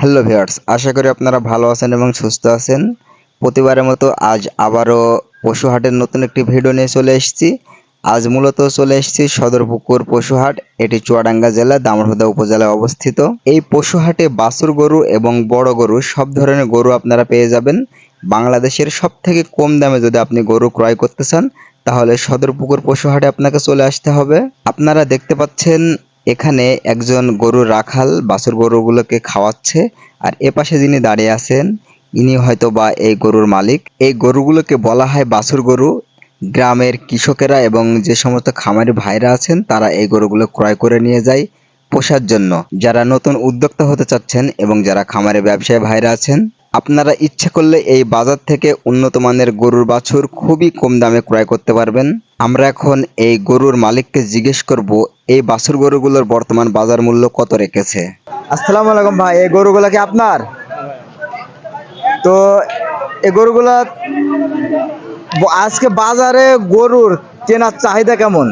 Hello viewers, আশা করি আপনারা ভালো আছেন এবং সুস্থ আছেন। প্রতিবারের মতো আজ আবারও পশুহাটের নতুন একটি ভিডিও নিয়ে চলে এসেছি। আজ মূলত চলে এসেছি সদরপুকুর পশুহাট, এটি চুয়াডাঙ্গা জেলা দামোহদা উপজেলায় অবস্থিত। এই পশুহাটে বাছুর গরু এবং বড় গরু, সব ধরনের গরু আপনারা পেয়ে যাবেন। বাংলাদেশের সব থেকে কম দামে যদি আপনি গরু ক্রয় করতে চান, তাহলে সদরপুকুর পশুহাটে আপনাকে চলে আসতে হবে। আপনারা দেখতে পাচ্ছেন এখানে একজন গরুর রাখাল বাছুর গরুগুলোকে খাওয়াচ্ছে, আর এপাশে যিনি দাঁড়িয়ে আছেন, ইনি হয়তো বা এই গরুর মালিক। এই গরুগুলোকে বলা হয় বাছুর গরু। গ্রামের কৃষকেরা এবং যে সমস্ত খামারি ভাইরা আছেন, তারা এই গরুগুলো ক্রয় করে নিয়ে যায় পোষার জন্য। যারা নতুন উদ্যোক্তা হতে চাচ্ছেন এবং যারা খামারে ব্যবসায়ী ভাইরা আছেন আপনারা ইচ্ছে করলে এই বাজার থেকে উন্নত মানের গরুর বাছুর খুবই কম দামে ক্রয় করতে পারবেন। আমরা এখন এই গরুর মালিককে জিজ্ঞেস করব এই বাছুর গরুগুলোর বর্তমান বাজার মূল্য কত রেখেছে? আসসালামু আলাইকুম ভাই এই গরুগুলা কি আপনার? তো এই গরুগুলা আজকে বাজারে গরুর কেনার চাহিদা কেমন?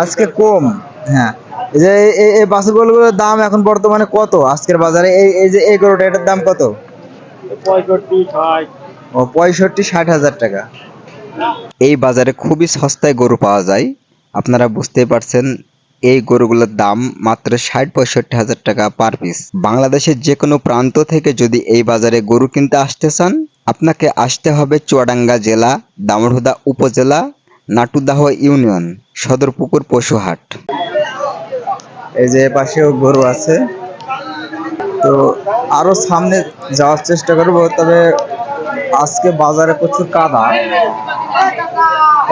আজকে কম হ্যাঁ। যে এই- এই- এই বাছুর গরুগুলোর দাম এখন বর্তমানে কত? আজকের বাজারে এই এই যে এই গরুটা এটার দাম কত? ও পঁয়ষট্টি ষাট হাজার টাকা। এই বাজারে খুবই সস্তায় গরু পাওয়া যায়। আপনারা বুঝতেই পারছেন এই গরুগুলোর দাম মাত্র ষাট পঁয়ষট্টি হাজার টাকা পার পিস বাংলাদেশের যে কোনো প্রান্ত থেকে যদি এই বাজারে গরু কিনতে আসতে চান আপনাকে আসতে হবে চুয়াডাঙ্গা জেলা দামরহুদা উপজেলা নাটুদাহ ইউনিয়ন সদরপুকুর পশুহাট। এই যে পাশেও গরু আছে। তো আরও সামনে যাওয়ার চেষ্টা করব তবে আজকে বাজারে প্রচুর কাদা।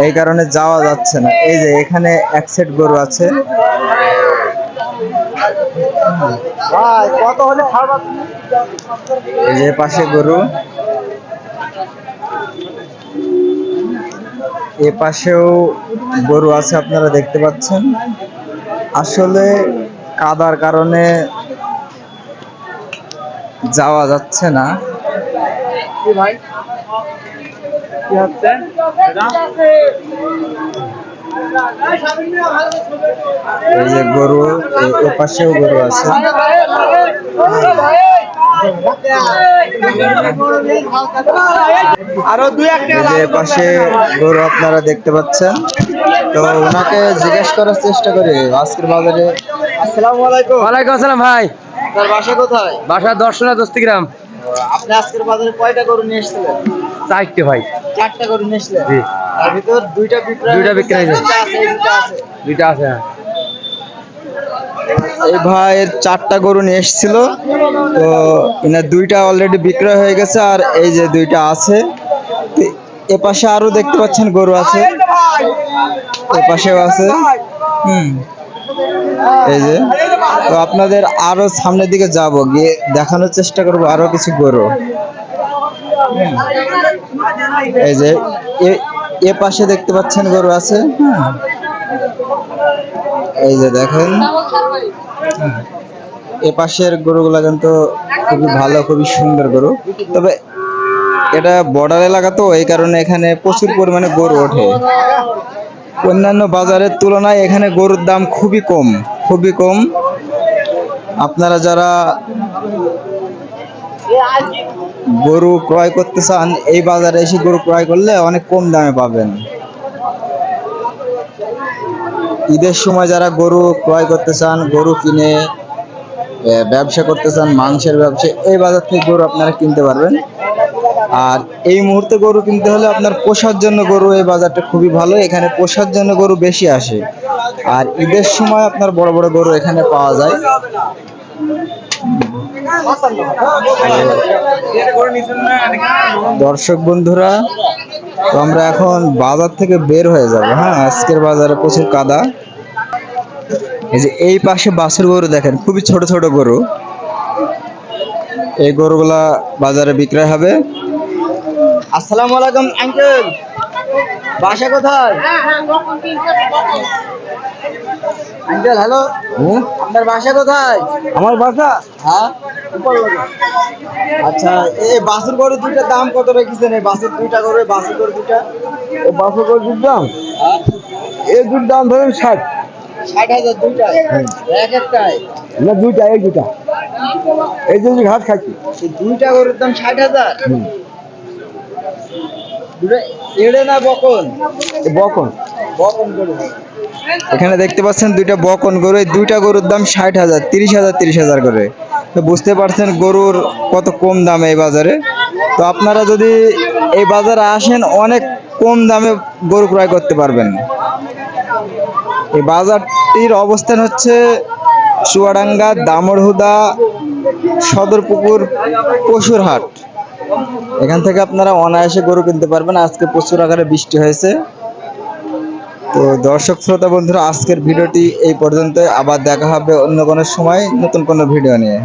এই কারণে যাওয়া যাচ্ছে না। এই যে এখানে এক সেট গরু আছে। এই যে পাশে গরু। এ পাশেও গরু আছে আপনারা দেখতে পাচ্ছেন। আসলে কাদার কারণে যাওয়া যাচ্ছে না। এই যে গরু এ- পাশেও গরু আছে। আরও দুই একটা পাশে গরু আপনারা দেখতে পাচ্ছেন। তো ওনাকে জিজ্ঞেস করার চেষ্টা করি আজকের বাজারে। আসসালামু আলাইকুম। ওয়ালাইকুম আসসালাম ভাই। তার বাসা কোথায়? বাসা দর্শনা দস্তি গ্রাম আপনি আজকের বাজারে কয়টা গরু নিয়ে এসেছিলেন? চারটে ভাই। চারটা গরু নিয়ে এসেছিলেন? জি। তার ভিতর দুইটা বিক্রয় দুইটা বিক্রয় আছে, দুইটা আছে। দুইটা আছে হ্যাঁ। এই ভাইয়ের চারটা গরু নিয়ে এসেছিল। তো এনার দুইটা অলরেডি বিক্রয় হয়ে গেছে আর এই যে দুইটা আছে। তো এ আরও দেখতে পাচ্ছেন গরু আছে। এপাশেও আছে। হুম। এই যে। তো আপনাদের আরও সামনের দিকে যাব, গিয়ে দেখানোর চেষ্টা করব আরও কিছু গরু। এই যে, এ- পাশে দেখতে পাচ্ছেন গরু আছে। এই যে দেখেন। এ পাশের গরুগুলা কিন্তু খুবই ভালো, খুবই সুন্দর গরু। তবে এটা বর্ডার এলাকা তো, এই কারণে এখানে প্রচুর পরিমাণে গরু ওঠে। অন্যান্য বাজারের তুলনায় এখানে গরুর দাম খুবই কম খুবই কম। আপনারা যারা গরু ক্রয় করতে চান, এই বাজারে এসে গরু ক্রয় করলে অনেক কম দামে পাবেন। ঈদের সময় যারা গরু ক্রয় করতে চান, গরু কিনে ব্যবসা করতে চান, মাংসের ব্যবসা, এই বাজার থেকে গরু আপনারা কিনতে পারবেন। আর এই মুহূর্তে গরু কিনতে হলে আপনার পোষার জন্য গরু এই বাজারটা খুবই ভালো, এখানে পোষার জন্য গরু বেশি আসে। আর ঈদের সময় আপনার বড় বড় গরু এখানে পাওয়া যায়। দর্শক বন্ধুরা, তো আমরা এখন বাজার থেকে বের হয়ে যাব হ্যাঁ? আজকের বাজারে প্রচুর কাদা। এই যে এই পাশে বাছুর গরু দেখেন, খুবই ছোট ছোট গরু। এই গরুগুলা বাজারে বিক্রয় হবে। আসসালামু আলাইকুম আঙ্কেল বাসা কোথায়? আঙ্কেল হ্যালো আপনার বাসা কোথায়? আমার বাসা। হ্যাঁ? আচ্ছা এই বাছুর গরু দুইটার দাম কত রেখেছেন? এই বাছুর দুইটা গরু এই বাছুর গরু দুইটা ও বাসা করে দাম? এই দুধ দাম ধরেন ষাট। ষাট হাজার দুইটা? এক একটাই? না দুইটা এই দুইটা। এই যে ঘাট খাচ্ছি এই দুইটা গরুর দাম ষাট হাজার? দুটো এড়ে না বকন? বকন। বকন গরু এখানে দেখতে পাচ্ছেন দুইটা বকন গরু এই দুইটা গরুর দাম ষাট হাজার তিরিশ হাজার তিরিশ হাজার করে। তো বুঝতে পারছেন গরুর কত কম দামে এই বাজারে। তো আপনারা যদি এই বাজারে আসেন অনেক কম দামে গরু ক্রয় করতে পারবেন। এই বাজারটির অবস্থান হচ্ছে চুয়াডাঙ্গা দামড়হুদা সদরপুকুর পশুর হাট এখান থেকে আপনারা অনায়াসে গরু কিনতে পারবেন। আজকে প্রচুর আকারে বৃষ্টি হয়েছে। তো দর্শক, শ্রোতা, বন্ধুরা, আজকের ভিডিওটি এই পর্যন্ত আবার দেখা হবে অন্য কোনো সময় নতুন কোনো ভিডিও নিয়ে।